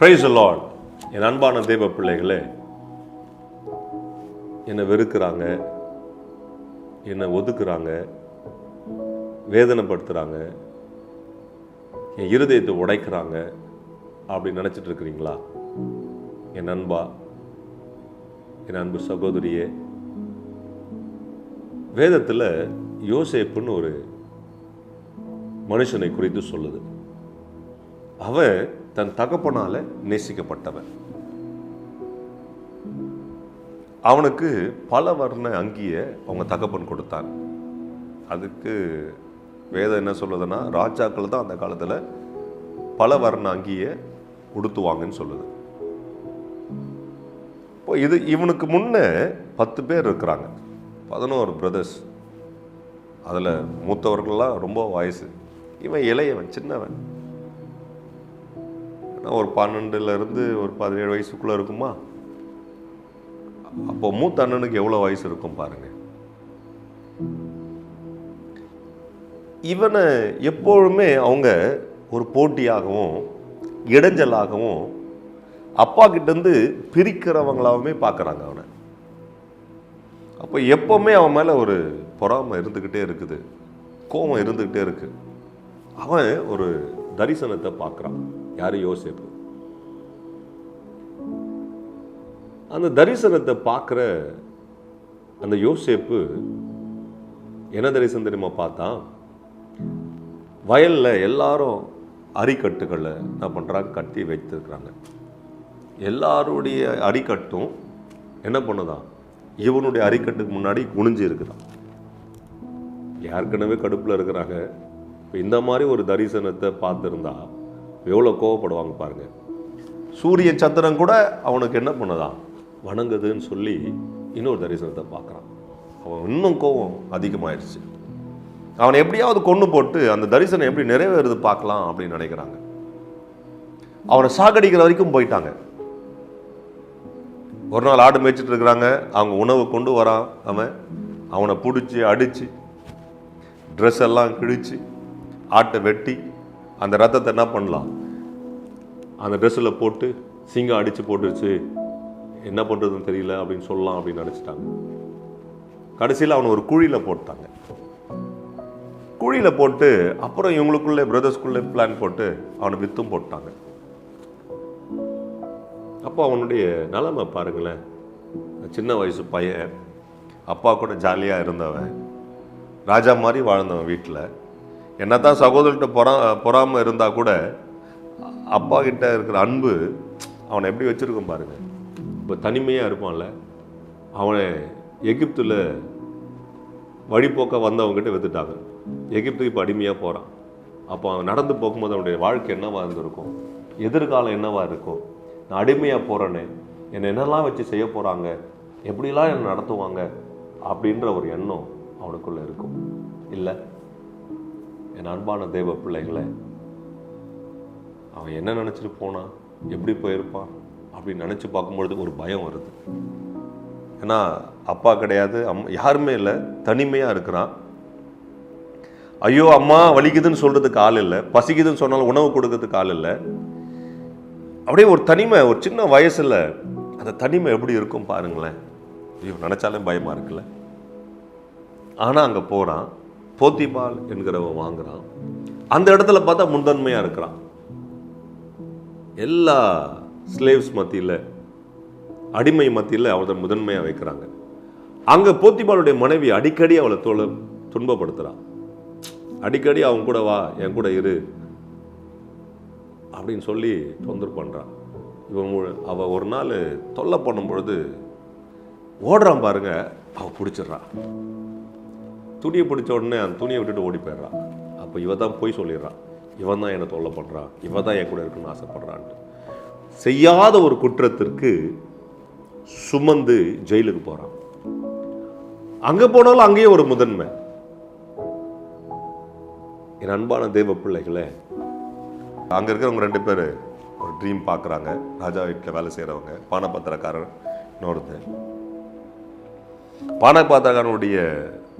Price Lord என் அன்பான தேவ பிள்ளைகளே என்னை வெறுக்கிறாங்க என்னை ஒதுக்குறாங்க வேதனைப்படுத்துகிறாங்க என் இருதயத்தை உடைக்கிறாங்க அப்படின்னு நினச்சிட்டு இருக்கிறீங்களா? என் அன்பா என் அன்பு சகோதரியே வேதத்தில் யோசேப்புன்னு ஒரு மனுஷனை குறித்து சொல்லுது. அவன் தன் தகப்பனால் நேசிக்கப்பட்டவன். அவனுக்கு பல வர்ண அங்கியை அவங்க தகப்பன் கொடுத்தான். அதுக்கு வேதம் என்ன சொல்லுதுன்னா ராஜாக்கள் தான் அந்த காலத்தில் பல வர்ண அங்கியை உடுத்துவாங்கன்னு சொல்லுது. இப்போ இது இவனுக்கு முன்னே பத்து பேர் இருக்கிறாங்க. பதினோரு பிரதர்ஸ் அதில் மூத்தவர்கள்லாம் ரொம்ப வயசு. இவன் இளையவன் சின்னவன். ஒரு பன்னெண்டுலேருந்து ஒரு பதினேழு வயசுக்குள்ளே இருக்குமா? அப்போ மூத்த அண்ணனுக்கு எவ்வளோ வயசு இருக்கும் பாருங்கள் இவனை எப்பொழுதுமே அவங்க ஒரு போட்டியாகவும் இடைஞ்சலாகவும் அப்பா கிட்டேருந்து பிரிக்கிறவங்களாகவுமே பார்க்குறாங்க அவனை. அப்போ எப்போவுமே அவன் மேலே ஒரு பொறாமை இருந்துக்கிட்டே இருக்குது கோபம் இருந்துக்கிட்டே இருக்குது அவன் ஒரு தரிசனத்தை பார்க்குறான். யார்? யோசிப்பு. அந்த தரிசனத்தை பார்க்குற அந்த யோசேப்பு என்ன தரிசனம் தெரியுமா பார்த்தா வயலில் எல்லாரும் அரிக்கட்டுகளை என்ன பண்ணுறாங்க கட்டி வைத்திருக்கிறாங்க. எல்லாருடைய அரிக்கட்டும் என்ன பண்ணுதான் இவனுடைய அரிக்கட்டுக்கு முன்னாடி குனிஞ்சு இருக்குதான் ஏற்கனவே கடுப்பில் இருக்கிறாங்க. இப்போ இந்த மாதிரி ஒரு தரிசனத்தை பார்த்துருந்தா எவ்வளோ கோவப்படுவாங்க பாருங்க. சூரிய சந்திரன் கூட அவனுக்கு என்ன பண்ணுதான்? வணங்குதுன்னு சொல்லி இன்னொரு தரிசனத்தை பார்க்குறான். அவன் இன்னும் கோவம் அதிகமாயிடுச்சு அவனை எப்படியாவது கொண்டு போட்டு அந்த தரிசனம் எப்படி நிறைவேறுது பார்க்கலாம் அப்படின்னு நினைக்கிறாங்க. அவனை சாகடிக்கிற வரைக்கும் போயிட்டாங்க. ஒரு நாள் ஆடு மேய்ச்சிட்டு இருக்கிறாங்க. அவங்க உணவு கொண்டு வரான் அவன். அவனை பிடிச்சி அடித்து ட்ரெஸ் எல்லாம் கிழிச்சு ஆட்டை வெட்டி அந்த ரத்தத்தை என்ன பண்ணலாம்? அந்த ட்ரெஸ்ஸில் போட்டு சிங்கம் அடித்து போட்டுருச்சு. என்ன பண்ணுறதுன்னு தெரியல அப்படின்னு சொல்லலாம் அப்படின்னு நினச்சிட்டாங்க. கடைசியில் அவனை ஒரு குழியில் போட்டாங்க. குழியில் போட்டு அப்புறம் இவங்களுக்குள்ளே பிரதர்ஸ்குள்ளே பிளான் போட்டு அவனை வித்தும் போட்டாங்க. அப்போ அவனுடைய நிலமை பாருங்களேன். சின்ன வயசு பையன் அப்பா கூட ஜாலியாக இருந்தவன் ராஜா மாதிரி வாழ்ந்தவன் வீட்டில் என்னதான் சகோதரர்கிட்ட பொறா பொறாமல் இருந்தால் கூட அப்பா கிட்ட இருக்கிற அன்பு அவனை எப்படி வச்சுருக்கோம் பாருங்கள் இப்போ தனிமையாக இருப்பான்ல அவனை எகிப்தில் வழிபோக்க வந்தவங்ககிட்ட வித்துட்டாங்க. எகிப்துக்கு இப்போ அடிமையாக போகிறான் அப்போ அவன் நடந்து போகும்போது அவனுடைய வாழ்க்கை என்னவாக இருந்திருக்கும்? எதிர்காலம் என்னவா இருக்கும்? நான் அடிமையாக போகிறேனே என்னை என்னெல்லாம் வச்சு செய்ய போகிறாங்க எப்படிலாம் என்னை நடத்துவாங்க? அப்படின்ற ஒரு எண்ணம் அவனுக்குள்ளே இருக்கும். இல்லை? என் அன்பான தெய்வ பிள்ளைகளை அவன் என்ன நினச்சிட்டு போனான் எப்படி போயிருப்பான் அப்படின்னு நினச்சி பார்க்கும்பொழுது ஒரு பயம் வருது. ஏன்னா அப்பா கிடையாது அம் யாருமே இல்லை தனிமையாக இருக்கிறான். ஐயோ அம்மா வலிக்குதுன்னு சொல்கிறதுக்கு ஆள் இல்லை பசிக்குதுன்னு சொன்னாலும் உணவு கொடுக்கறதுக்கு ஆள் இல்லை. அப்படியே ஒரு தனிமை ஒரு சின்ன வயசில் அந்த தனிமை எப்படி இருக்கும் பாருங்களேன். ஐயோ நினச்சாலே பயமாக இருக்குல்ல. ஆனால் அங்கே போகிறான் போத்திபால் என்கிறவன் வாங்குறான். அந்த இடத்துல பார்த்தா முன்தன்மையாக இருக்கிறான். எல்லா ஸ்லேவ்ஸ் மத்தியில் அடிமை மத்தியில் அவளை முதன்மையாக வைக்கிறாங்க. அங்கே போத்திபாலுடைய மனைவி அடிக்கடி அவளை தோல துன்பப்படுத்துகிறான் அடிக்கடி அவங்க கூட வா என் கூட இரு அப்படின்னு சொல்லி தொந்தரவு பண்ணுறான் இவன் அவள் ஒரு நாள் தொல்லை பண்ணும் பொழுது ஓடுறான் பாருங்க அவள் பிடிச்சிட்றான் துணியை பிடிச்ச உடனே அந்த துணியை விட்டுட்டு ஓடி போயிடுறான். அப்போ இவ தான் போய் சொல்லிடுறான். இவன் தான் என்னை தொல்லை பண்ணுறான் இவன் தான் என் கூட இருக்குன்னு ஆசைப்படுறான்ட்டு. செய்யாத ஒரு குற்றத்திற்கு சுமந்து ஜெயிலுக்கு போகிறான் அங்கே போனாலும் அங்கேயே ஒரு முதன்மை. என் அன்பான தெய்வ பிள்ளைகளே அங்கே இருக்கிறவங்க ரெண்டு பேர் ஒரு ட்ரீம் பார்க்குறாங்க ராஜா வீட்டில் வேலை செய்கிறவங்க பானபத்திரக்காரர் இன்னொருத்தர் பானபாத்திரக்காரனுடைய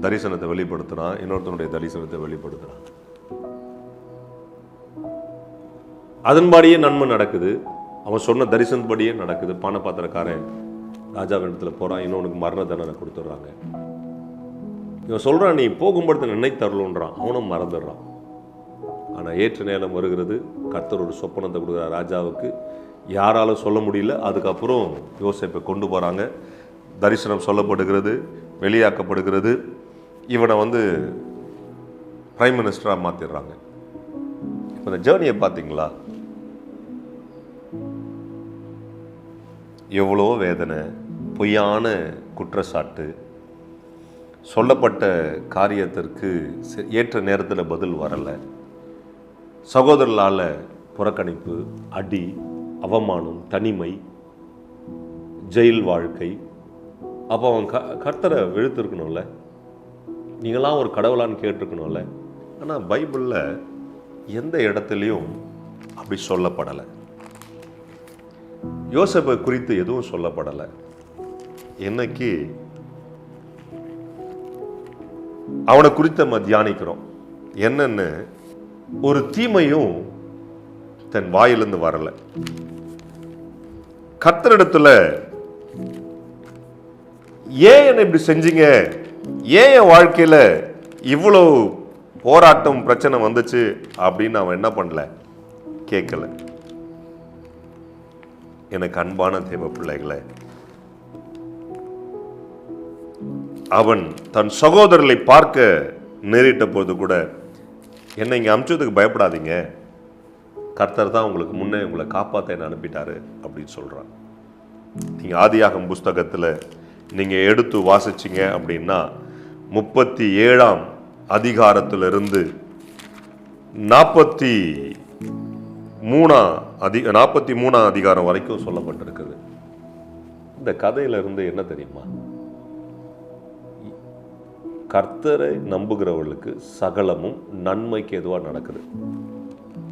தரிசனத்தை வெளிப்படுத்துகிறான் இன்னொருத்தனுடைய தரிசனத்தை வெளிப்படுத்துகிறான் அதன்படியே நன்மை நடக்குது. அவன் சொன்ன தரிசனப்படியே நடக்குது. பானபாத்திரக்காரன் ராஜாவிடத்தில் போகிறான் இன்னொனுக்கு மரண தண்டனை கொடுத்துட்றாங்க. இவன் சொல்கிறான் நீ போகும்படுத்த நினை அவனும் மறந்துடுறான். ஆனால் ஏற்ற நேரம் வருகிறது. கத்தர் ஒரு சொப்பனத்தை கொடுக்குற ராஜாவுக்கு. யாராலும் சொல்ல முடியல. அதுக்கப்புறம் யோசிப்பை கொண்டு போகிறாங்க தரிசனம் சொல்லப்படுகிறது வெளியாக்கப்படுகிறது. இவனை வந்து பிரைம் மினிஸ்டராக மாற்றிடுறாங்க இப்போ இந்த ஜேர்னியை பார்த்தீங்களா எவ்வளோ வேதனை பொய்யான குற்றச்சாட்டு சொல்லப்பட்ட காரியத்திற்கு ஏற்ற நேரத்தில் பதில் வரலை. சகோதரர்களால் புறக்கணிப்பு அடி அவமானம் தனிமை ஜெயில் வாழ்க்கை. அப்போ அவன் க கர்த்தரை வெளுத்திருக்கணும்ல? நீங்களாம் ஒரு கடவுளான்னு கேட்டிருக்கணும்ல. ஆனால் பைபிளில் எந்த இடத்துலையும் அப்படி சொல்லப்படலை. யோசப்பை குறித்து எதுவும் சொல்லப்படலை. என்னைக்கு அவனை குறித்து நம்ம தியானிக்கிறோம். என்னன்னு ஒரு தீமையும் தன் வாயிலிருந்து வரலை. கர்த்தரிடத்துல ஏன் என்னை இப்படி செஞ்சீங்க? ஏன் என் வாழ்க்கையில் இவ்வளோ போராட்டம் பிரச்சனை வந்துச்சு அப்படின்னு அவன் என்ன பண்ணல? கேட்கல. எனக்கு அன்பான தேவ பிள்ளைகளை அவன் தன் சகோதரர்களை பார்க்க நேரிட்ட போது கூட என்னை இங்கே அமுச்சதுக்கு பயப்படாதீங்க. கர்த்தர் தான் உங்களுக்கு முன்னே உங்களை காப்பாற்ற என்ன அனுப்பிட்டாரு அப்படின்னு சொல்கிறான் நீங்கள் ஆதியாகம் புஸ்தகத்தில் நீங்கள் எடுத்து வாசிச்சீங்க அப்படின்னா முப்பத்தி ஏழாம் அதிகாரத்திலிருந்து நாற்பத்தி மூணாம் அதி நாற்பத்தி மூணாம் அதிகாரம் வரைக்கும் சொல்லப்பட்டிருக்குது. இந்த கதையிலிருந்து என்ன தெரியுமா? கர்த்தரை நம்புகிறவர்களுக்கு சகலமும் நன்மைக்கு எதுவாக நடக்குது?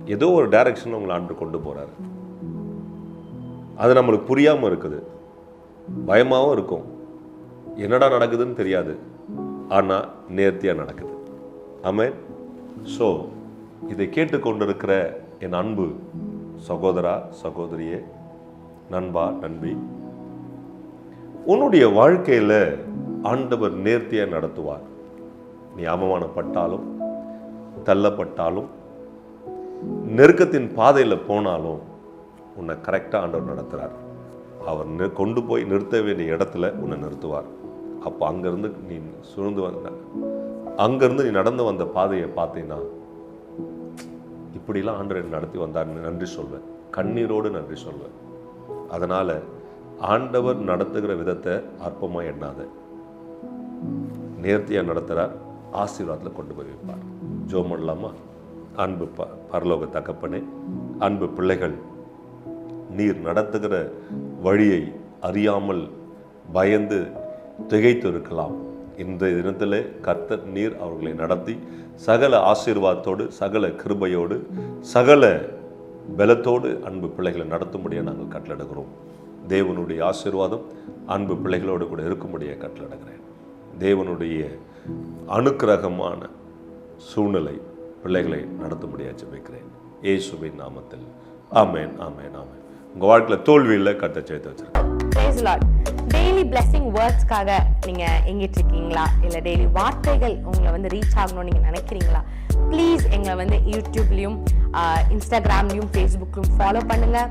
ஏதோ ஒரு டைரக்ஷன் உங்களை ஆண்டு கொண்டு போகிறாரு அது நம்மளுக்கு புரியாமல் இருக்குது. பயமாகவும் இருக்கும். என்னடா நடக்குதுன்னு தெரியாது. ஆனால் நேர்த்தியாக நடக்குது. ஆமென் ஸோ இதை கேட்டுக்கொண்டிருக்கிற என் அன்பு சகோதரா சகோதரியே நண்பா நண்பி உன்னுடைய வாழ்க்கையில் ஆண்டவர் நேர்த்தியாக நடத்துவார். நீ அவமானப்பட்டாலும் தள்ளப்பட்டாலும் நெருக்கத்தின் பாதையில் போனாலும் உன்னை கரெக்டாக ஆண்டவர் நடத்துகிறார் அவர் கொண்டு போய் நிறுத்த வேண்டிய இடத்துல உன்னை நிறுத்துவார். அப்போ அங்கேருந்து நீ சுழ்ந்து வந்த அங்கேருந்து நீ நடந்து வந்த பாதையை பார்த்தீங்கன்னா இப்படிலாம் ஆண்டவர் நடத்தி வந்தார்னு நன்றி சொல்வேன். கண்ணீரோடு நன்றி சொல்வேன். அதனால் ஆண்டவர் நடத்துகிற விதத்தை அற்பமாக எண்ணாத. நேர்த்தியாக நடத்துகிறார் ஆசீர்வாதத்தில் கொண்டு போய் வைப்பார். ஜோ பண்ணலாமா? அன்பு ப பரலோக தகப்பனே அன்பு பிள்ளைகள் நீர் நடத்துகிற வழியை அறியாமல் பயந்து திகைத்து இருக்கலாம் இந்த தினத்தில் கர்த்தர் நீர் அவர்களை நடத்தி சகல ஆசீர்வாதத்தோடு சகல கிருபையோடு சகல பலத்தோடு அன்பு பிள்ளைகளை நடத்தும்படியாக நாங்கள் கட்டளடுகிறோம் தேவனுடைய ஆசீர்வாதம் அன்பு பிள்ளைகளோடு கூட இருக்கும்படியாக கட்டளடுகிறேன் தேவனுடைய அனுக்கிரகமான சூழ்நிலை பிள்ளைகளை நடத்தும்படியாக ஜெபிக்கிறேன் இயேசுவின் நாமத்தில். ஆமேன் ஆமேன் ஆமேன். உங்கள் வாழ்க்கையில் தோல்வியில் கட்ட சேர்த்து வச்சிருக்கேன் டெய்லி பிளெஸிங் வேர்ட்ஸ்க்காக நீங்கள் எங்கிட்டு இருக்கீங்களா இல்லை டெய்லி வார்த்தைகள் உங்களை வந்து ரீச் ஆகணும்னு நீங்கள் நினைக்கிறீங்களா? ப்ளீஸ் எங்களை வந்து யூடியூப்லேயும் இன்ஸ்டாகிராம்லேயும் ஃபேஸ்புக்லையும் ஃபாலோ பண்ணுங்கள்